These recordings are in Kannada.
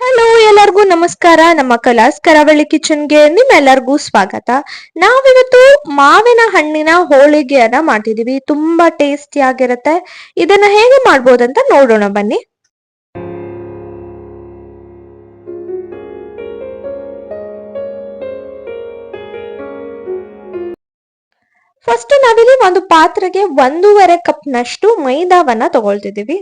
ಹಲೋ ಎಲ್ಲರಿಗೂ ನಮಸ್ಕಾರ. ನಮ್ಮ ಕಲಾಸ್ ಕರಾವಳಿ ಕಿಚನ್ಗೆ ನಿಮ್ಮೆಲ್ಲರಿಗೂ ಸ್ವಾಗತ. ನಾವಿವತ್ತು ಮಾವಿನ ಹಣ್ಣಿನ ಹೋಳಿಗೆಯನ್ನ ಮಾಡ್ತಿದೀವಿ. ತುಂಬಾ ಟೇಸ್ಟಿ ಆಗಿರುತ್ತೆ. ಇದನ್ನ ಹೇಗೆ ಮಾಡ್ಬೋದಂತ ನೋಡೋಣ ಬನ್ನಿ. ಫಸ್ಟ್ ನಾವಿಲ್ಲಿ ಒಂದು ಪಾತ್ರೆಗೆ ಒಂದೂವರೆ ಕಪ್ ನಷ್ಟು ಮೈದಾವನ್ನ ತಗೊಳ್ತಿದೀವಿ.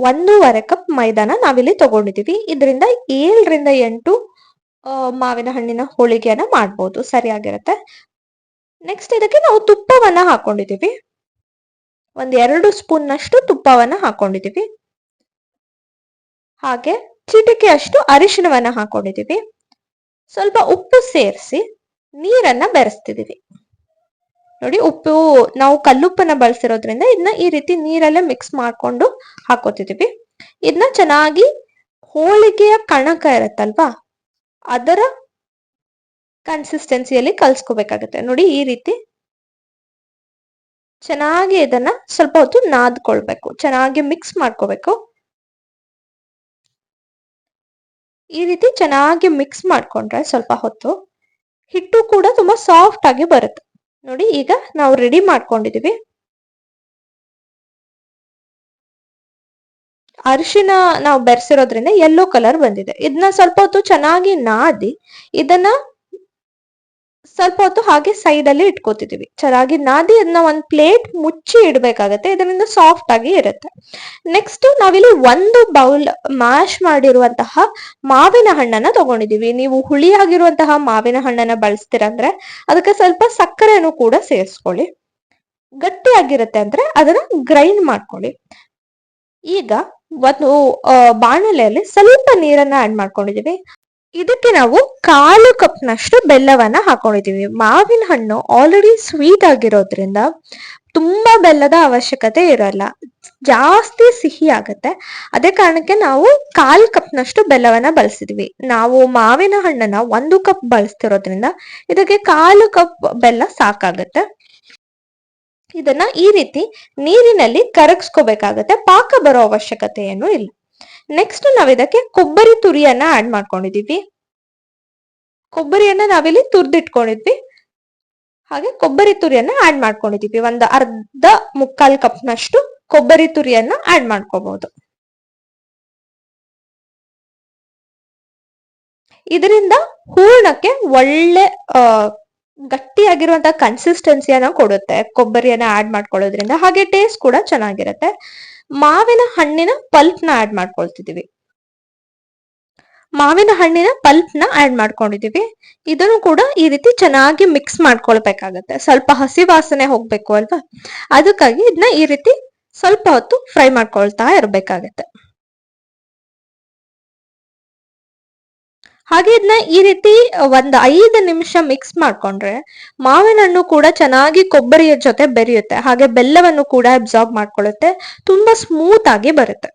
ಒಂದೂವರೆ ಕಪ್ ಮೈದಾನ ನಾವಿಲ್ಲಿ ತಗೊಂಡಿದ್ದೀವಿ. ಇದರಿಂದ ಏಳರಿಂದ ಎಂಟು ಮಾವಿನ ಹಣ್ಣಿನ ಹೋಳಿಗೆಯನ್ನ ಮಾಡ್ಬೋದು. ಸರಿಯಾಗಿರುತ್ತೆ. ನೆಕ್ಸ್ಟ್ ಇದಕ್ಕೆ ನಾವು ತುಪ್ಪವನ್ನ ಹಾಕೊಂಡಿದ್ದೀವಿ. ಒಂದ್ ಎರಡು ಸ್ಪೂನ್ ನಷ್ಟು ತುಪ್ಪವನ್ನ ಹಾಕೊಂಡಿದ್ದೀವಿ. ಹಾಗೆ ಚಿಟಿಕೆ ಅಷ್ಟು ಅರಿಶಿನವನ್ನ ಹಾಕೊಂಡಿದ್ದೀವಿ. ಸ್ವಲ್ಪ ಉಪ್ಪು ಸೇರಿಸಿ ನೀರನ್ನ ಬೆರೆಸ್ತಿದೀವಿ ನೋಡಿ ಉಪ್ಪು, ನಾವು ಕಲ್ಲುಪ್ಪನ್ನ ಬಳಸಿರೋದ್ರಿಂದ ಇದನ್ನ ಈ ರೀತಿ ನೀರಲ್ಲೇ ಮಿಕ್ಸ್ ಮಾಡ್ಕೊಂಡು ಹಾಕೋತಿದೀವಿ. ಇದನ್ನ ಚೆನ್ನಾಗಿ ಹೋಳಿಗೆಯ ಕಣಕ ಇರತ್ತಲ್ವಾ, ಅದರ ಕನ್ಸಿಸ್ಟೆನ್ಸಿಯಲ್ಲಿ ಕಲ್ಸ್ಕೋಬೇಕಾಗತ್ತೆ. ನೋಡಿ ಈ ರೀತಿ ಚೆನ್ನಾಗಿ ಇದನ್ನ ಸ್ವಲ್ಪ ಹೊತ್ತು ನಾದ್ಕೊಳ್ಬೇಕು, ಚೆನ್ನಾಗಿ ಮಿಕ್ಸ್ ಮಾಡ್ಕೋಬೇಕು. ಈ ರೀತಿ ಚೆನ್ನಾಗಿ ಮಿಕ್ಸ್ ಮಾಡ್ಕೊಂಡ್ರೆ ಸ್ವಲ್ಪ ಹೊತ್ತು ಹಿಟ್ಟು ಕೂಡ ತುಂಬಾ ಸಾಫ್ಟ್ ಆಗಿ ಬರುತ್ತೆ. ನೋಡಿ, ಈಗ ನಾವು ರೆಡಿ ಮಾಡ್ಕೊಂಡಿದೀವಿ ಅರಿಶಿನ ನಾವು ಬೆರೆಸಿರೋದ್ರಿಂದ ಯೆಲ್ಲೋ ಕಲರ್ ಬಂದಿದೆ. ಇದನ್ನ ಸ್ವಲ್ಪ ಹೊತ್ತು ಚೆನ್ನಾಗಿ ನಾದಿ, ಇದನ್ನ ಸ್ವಲ್ಪ ಹೊತ್ತು ಹಾಗೆ ಸೈಡ್ ಅಲ್ಲಿ ಇಟ್ಕೋತಿದೀವಿ. ಚೆನ್ನಾಗಿ ನಾದಿ ಅದನ್ನ ಒಂದ್ ಪ್ಲೇಟ್ ಮುಚ್ಚಿ ಇಡ್ಬೇಕಾಗತ್ತೆ. ಇದರಿಂದ ಸಾಫ್ಟ್ ಆಗಿ ಇರುತ್ತೆ. ನೆಕ್ಸ್ಟ್ ನಾವಿಲ್ಲಿ ಒಂದು ಬೌಲ್ ಮ್ಯಾಶ್ ಮಾಡಿರುವಂತಹ ಮಾವಿನ ಹಣ್ಣನ್ನ ತಗೊಂಡಿದೀವಿ. ನೀವು ಹುಳಿಯಾಗಿರುವಂತಹ ಮಾವಿನ ಹಣ್ಣನ್ನ ಬಳಸ್ತೀರಂದ್ರೆ ಅದಕ್ಕೆ ಸ್ವಲ್ಪ ಸಕ್ಕರೆನೂ ಕೂಡ ಸೇರಿಸ್ಕೊಳ್ಳಿ. ಗಟ್ಟಿಯಾಗಿರುತ್ತೆ ಅಂದ್ರೆ ಅದನ್ನ ಗ್ರೈಂಡ್ ಮಾಡ್ಕೊಳ್ಳಿ. ಈಗ ಒಂದು ಬಾಣಲೆಯಲ್ಲಿ ಸ್ವಲ್ಪ ನೀರನ್ನ ಆಡ್ ಮಾಡ್ಕೊಂಡಿದೀವಿ. ಇದಕ್ಕೆ ನಾವು ಕಾಲು ಕಪ್ನಷ್ಟು ಬೆಲ್ಲವನ್ನ ಹಾಕೊಂಡಿದೀವಿ ಮಾವಿನ ಹಣ್ಣು ಆಲ್ರೆಡಿ ಸ್ವೀಟ್ ಆಗಿರೋದ್ರಿಂದ ತುಂಬಾ ಬೆಲ್ಲದ ಅವಶ್ಯಕತೆ ಇರಲ್ಲ. ಜಾಸ್ತಿ ಸಿಹಿ ಆಗತ್ತೆ. ಅದೇ ಕಾರಣಕ್ಕೆ ನಾವು ಕಾಲ್ ಕಪ್ನಷ್ಟು ಬೆಲ್ಲವನ್ನ ಬಳಸಿದ್ವಿ. ನಾವು ಮಾವಿನ ಹಣ್ಣನ್ನ ಒಂದು ಕಪ್ ಬಳಸ್ತಿರೋದ್ರಿಂದ ಇದಕ್ಕೆ ಕಾಲು ಕಪ್ ಬೆಲ್ಲ ಸಾಕಾಗತ್ತೆ. ಇದನ್ನ ಈ ರೀತಿ ನೀರಿನಲ್ಲಿ ಕರಗಿಸ್ಕೋಬೇಕಾಗತ್ತೆ. ಪಾಕ ಬರೋ ಅವಶ್ಯಕತೆ ಏನು ಇಲ್ಲ. ನೆಕ್ಸ್ಟ್ ನಾವ್ ಇದಕ್ಕೆ ಕೊಬ್ಬರಿ ತುರಿಯನ್ನ ಆಡ್ ಮಾಡ್ಕೊಂಡಿದೀವಿ. ಕೊಬ್ಬರಿಯನ್ನ ನಾವಿಲ್ಲಿ ತುರ್ದಿಟ್ಕೊಂಡಿದ್ವಿ. ಹಾಗೆ ಕೊಬ್ಬರಿ ತುರಿಯನ್ನ ಆಡ್ ಮಾಡ್ಕೊಂಡಿದೀವಿ. ಒಂದು ಅರ್ಧ ಮುಕ್ಕಾಲ್ ಕಪ್ನಷ್ಟು ಕೊಬ್ಬರಿ ತುರಿಯನ್ನ ಆಡ್ ಮಾಡ್ಕೋಬಹುದು ಇದರಿಂದ ಹೂರ್ಣಕ್ಕೆ ಒಳ್ಳೆ, ಆ ಗಟ್ಟಿಯಾಗಿರುವಂತಹ ಕನ್ಸಿಸ್ಟೆನ್ಸಿಯನ್ನ ಕೊಡುತ್ತೆ. ಕೊಬ್ಬರಿಯನ್ನ ಆಡ್ ಮಾಡ್ಕೊಳ್ಳೋದ್ರಿಂದ. ಹಾಗೆ ಟೇಸ್ಟ್ ಕೂಡ ಚೆನ್ನಾಗಿರುತ್ತೆ. ಮಾವಿನ ಹಣ್ಣಿನ ಪಲ್ಪ್ನ ಆಡ್ ಮಾಡ್ಕೊಳ್ತಿದೀವಿ. ಮಾವಿನ ಹಣ್ಣಿನ ಪಲ್ಪ್ನ ಆಡ್ ಮಾಡ್ಕೊಂಡಿದೀವಿ. ಇದನ್ನು ಕೂಡ ಈ ರೀತಿ ಚೆನ್ನಾಗಿ ಮಿಕ್ಸ್ ಮಾಡ್ಕೊಳ್ಬೇಕಾಗತ್ತೆ. ಸ್ವಲ್ಪ ಹಸಿ ವಾಸನೆ ಹೋಗ್ಬೇಕು ಅಲ್ವಾ? ಅದಕ್ಕಾಗಿ ಇದನ್ನ ಈ ರೀತಿ ಸ್ವಲ್ಪ ಹೊತ್ತು ಫ್ರೈ ಮಾಡ್ಕೊಳ್ತಾ ಇರ್ಬೇಕಾಗತ್ತೆ. ಹಾಗೆ ಇದನ್ನ ಈ ರೀತಿ ಒಂದ್ ಐದು ನಿಮಿಷ ಮಿಕ್ಸ್ ಮಾಡ್ಕೊಂಡ್ರೆ ಮಾವಿನ ಹಣ್ಣು ಕೂಡ ಚೆನ್ನಾಗಿ ಕೊಬ್ಬರಿಯ ಜೊತೆ ಬೆರೆಯುತ್ತೆ. ಹಾಗೆ ಬೆಲ್ಲವನ್ನು ಕೂಡ ಅಬ್ಸಾರ್ಬ್ ಮಾಡ್ಕೊಳ್ಳುತ್ತೆ. ತುಂಬಾ ಸ್ಮೂತ್ ಆಗಿ ಬರುತ್ತೆ.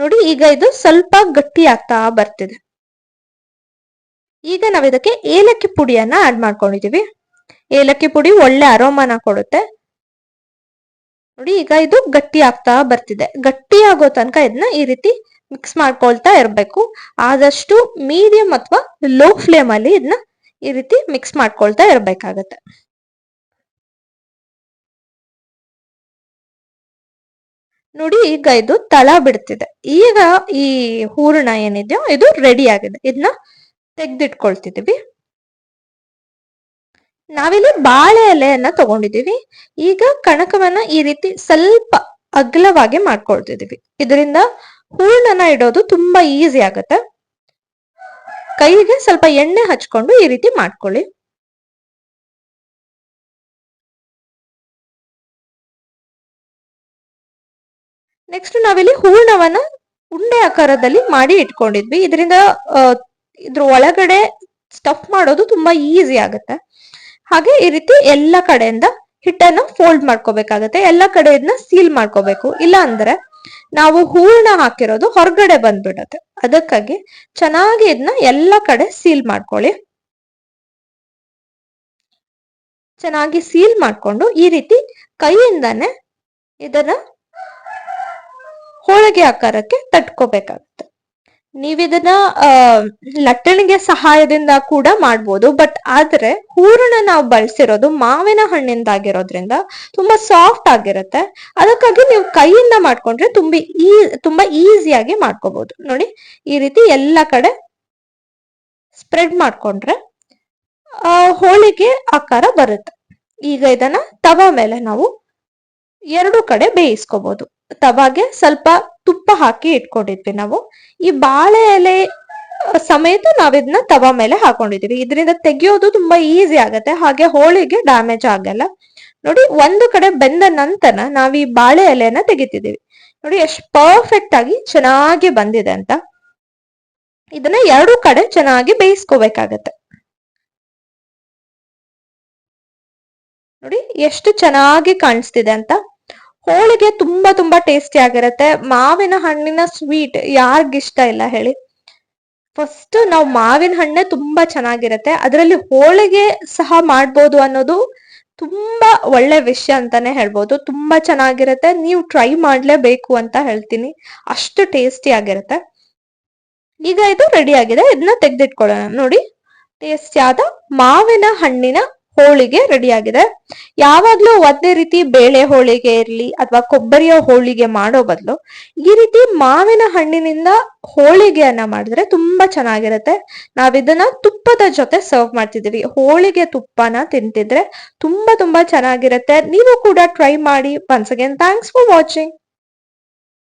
ನೋಡಿ, ಈಗ ಇದು ಸ್ವಲ್ಪ ಗಟ್ಟಿ ಆಗ್ತಾ ಬರ್ತಿದೆ. ಈಗ ನಾವ್ ಇದಕ್ಕೆ ಏಲಕ್ಕಿ ಪುಡಿಯನ್ನ ಆಡ್ ಮಾಡ್ಕೊಂಡಿದೀವಿ. ಏಲಕ್ಕಿ ಪುಡಿ ಒಳ್ಳೆ ಅರೋಮನ ಕೊಡುತ್ತೆ. ನೋಡಿ, ಈಗ ಇದು ಗಟ್ಟಿ ಆಗ್ತಾ ಬರ್ತಿದೆ. ಗಟ್ಟಿ ಆಗೋ ತನಕ ಇದನ್ನ ಈ ರೀತಿ ಮಿಕ್ಸ್ ಮಾಡ್ಕೊಳ್ತಾ ಇರಬೇಕು. ಆದಷ್ಟು ಮೀಡಿಯಂ ಅಥವಾ ಲೋ ಫ್ಲೇಮ್ ಅಲ್ಲಿ ಇದನ್ನ ಈ ರೀತಿ ಮಿಕ್ಸ್ ಮಾಡ್ಕೊಳ್ತಾ ಇರಬೇಕಾಗುತ್ತೆ. ನೋಡಿ ಈಗ ಇದು ತಳ ಬಿಡ್ತಿದೆ. ಈಗ ಈ ಹೂರಣ ಏನಿದೆಯೋ ಇದು ರೆಡಿ ಆಗಿದೆ. ಇದನ್ನ ತೆಗ್ದಿಟ್ಕೊಳ್ತಿದೀವಿ ನಾವಿಲ್ಲಿ ಬಾಳೆ ಎಲೆಯನ್ನ ತಗೊಂಡಿದೀವಿ ಈಗ ಕಣಕವನ್ನ ಈ ರೀತಿ ಸ್ವಲ್ಪ ಅಗಲವಾಗಿ ಮಾಡ್ಕೊಳ್ತಿದೀವಿ ಇದರಿಂದ ಹೂರಣನ ಇಡೋದು ತುಂಬಾ ಈಸಿ ಆಗತ್ತೆ. ಕೈಗೆ ಸ್ವಲ್ಪ ಎಣ್ಣೆ ಹಚ್ಕೊಂಡು ಈ ರೀತಿ ಮಾಡ್ಕೊಳ್ಳಿ. ನೆಕ್ಸ್ಟ್ ನಾವಿಲ್ಲಿ ಹೂರ್ಣವನ್ನ ಉಂಡೆ ಆಕಾರದಲ್ಲಿ ಮಾಡಿ ಇಟ್ಕೊಂಡಿದ್ವಿ. ಇದರಿಂದ ಇದ್ರ ಒಳಗಡೆ ಸ್ಟಫ್ ಮಾಡೋದು ತುಂಬಾ ಈಸಿ ಆಗುತ್ತೆ. ಹಾಗೆ ಈ ರೀತಿ ಎಲ್ಲಾ ಕಡೆಯಿಂದ ಹಿಟ್ಟನ್ನು ಫೋಲ್ಡ್ ಮಾಡ್ಕೋಬೇಕಾಗತ್ತೆ. ಎಲ್ಲಾ ಕಡೆಯಿಂದ ಸೀಲ್ ಮಾಡ್ಕೋಬೇಕು. ಇಲ್ಲ ಅಂದ್ರೆ ನಾವು ಹೂರ್ಣ ಹಾಕಿರೋದು ಹೊರಗಡೆ ಬಂದ್ಬಿಡತ್ತೆ ಅದಕ್ಕಾಗಿ ಚೆನ್ನಾಗಿ ಇದನ್ನ ಎಲ್ಲ ಕಡೆ ಸೀಲ್ ಮಾಡ್ಕೊಳ್ಳಿ. ಚೆನ್ನಾಗಿ ಸೀಲ್ ಮಾಡ್ಕೊಂಡು ಈ ರೀತಿ ಕೈಯಿಂದಾನೆ ಇದನ್ನ ಹೋಳಿಗೆ ಆಕಾರಕ್ಕೆ ತಟ್ಕೋಬೇಕಾಗುತ್ತೆ. ನೀವಿದನ್ನ ಲಟ್ಟಣಿಗೆ ಸಹಾಯದಿಂದ ಕೂಡ ಮಾಡ್ಬೋದು. ಬಟ್ ಆದ್ರೆ ಹೂರಣ ನಾವು ಬಳಸಿರೋದು ಮಾವಿನ ಹಣ್ಣಿಂದಾಗಿರೋದ್ರಿಂದ ತುಂಬಾ ಸಾಫ್ಟ್ ಆಗಿರುತ್ತೆ. ಅದಕ್ಕಾಗಿ ನೀವು ಕೈಯಿಂದ ಮಾಡ್ಕೊಂಡ್ರೆ ತುಂಬಿ ಈ, ತುಂಬಾ ಈಸಿಯಾಗಿ ಮಾಡ್ಕೋಬಹುದು ನೋಡಿ, ಈ ರೀತಿ ಎಲ್ಲ ಕಡೆ ಸ್ಪ್ರೆಡ್ ಮಾಡ್ಕೊಂಡ್ರೆ ಹೋಳಿಗೆ ಆಕಾರ ಬರುತ್ತೆ. ಈಗ ಇದನ್ನ ತವ ಮೇಲೆ ನಾವು ಎರಡು ಕಡೆ ಬೇಯಿಸ್ಕೋಬಹುದು ತವಾಗೆ ಸ್ವಲ್ಪ ತುಪ್ಪ ಹಾಕಿ ಇಟ್ಕೊಂಡಿದ್ವಿ ನಾವು. ಈ ಬಾಳೆ ಎಲೆ ಸಮೇತ ನಾವಿದನ್ನ ತವ ಮೇಲೆ ಹಾಕೊಂಡಿದೀವಿ. ಇದರಿಂದ ತೆಗಿಯೋದು ತುಂಬಾ ಈಸಿ ಆಗತ್ತೆ. ಹಾಗೆ ಹೋಳಿಗೆ ಡ್ಯಾಮೇಜ್ ಆಗಲ್ಲ. ನೋಡಿ, ಒಂದು ಕಡೆ ಬೆಂದ ನಂತರ ನಾವು ಈ ಬಾಳೆ ಎಲೆಯನ್ನ ತೆಗಿತಿದೀವಿ. ನೋಡಿ, ಎಷ್ಟು ಪರ್ಫೆಕ್ಟ್ ಆಗಿ ಚೆನ್ನಾಗಿ ಬಂದಿದೆ ಅಂತ. ಇದನ್ನ ಎರಡು ಕಡೆ ಚೆನ್ನಾಗಿ ಬೇಯಿಸ್ಕೋಬೇಕಾಗತ್ತೆ. ನೋಡಿ, ಎಷ್ಟು ಚೆನ್ನಾಗಿ ಕಾಣಿಸ್ತಿದೆ ಅಂತ. ಹೋಳಿಗೆ ತುಂಬಾ ತುಂಬಾ ಟೇಸ್ಟಿ ಆಗಿರತ್ತೆ. ಮಾವಿನ ಹಣ್ಣಿನ ಸ್ವೀಟ್ ಯಾರಿಗಿಷ್ಟ ಇಲ್ಲ ಹೇಳಿ. ಫಸ್ಟ್ ನಾವು ಮಾವಿನ ಹಣ್ಣೆ ತುಂಬಾ ಚೆನ್ನಾಗಿರತ್ತೆ. ಅದರಲ್ಲಿ ಹೋಳಿಗೆ ಸಹ ಮಾಡ್ಬೋದು ಅನ್ನೋದು ತುಂಬಾ ಒಳ್ಳೆ ವಿಷಯ ಅಂತಾನೆ ಹೇಳ್ಬೋದು. ತುಂಬಾ ಚೆನ್ನಾಗಿರತ್ತೆ. ನೀವು ಟ್ರೈ ಮಾಡ್ಲೇಬೇಕು ಅಂತ ಹೇಳ್ತೀನಿ. ಅಷ್ಟು ಟೇಸ್ಟಿ ಆಗಿರತ್ತೆ. ಈಗ ಇದು ರೆಡಿ ಆಗಿದೆ. ಇದನ್ನ ತೆಗೆದಿಟ್ಕೊಳ್ಳೋಣ. ನೋಡಿ ಟೇಸ್ಟಿ ಆದ ಮಾವಿನ ಹಣ್ಣಿನ ಹೋಳಿಗೆ ರೆಡಿ ಆಗಿದೆ ಯಾವಾಗ್ಲೂ ಒಂದೇ ರೀತಿ ಬೇಳೆ ಹೋಳಿಗೆ ಇರ್ಲಿ ಅಥವಾ ಕೊಬ್ಬರಿಯ ಹೋಳಿಗೆ ಮಾಡೋ ಬದಲು ಈ ರೀತಿ ಮಾವಿನ ಹಣ್ಣಿನಿಂದ ಹೋಳಿಗೆಯನ್ನ ಮಾಡಿದ್ರೆ ತುಂಬಾ ಚೆನ್ನಾಗಿರುತ್ತೆ. ನಾವಿದನ್ನ ತುಪ್ಪದ ಜೊತೆ ಸರ್ವ್ ಮಾಡ್ತಿದೀವಿ ಹೋಳಿಗೆ ತುಪ್ಪನ ತಿಂತಿದ್ರೆ ತುಂಬಾ ತುಂಬಾ ಚೆನ್ನಾಗಿರುತ್ತೆ. ನೀವು ಕೂಡ ಟ್ರೈ ಮಾಡಿ. Once again thanks for watching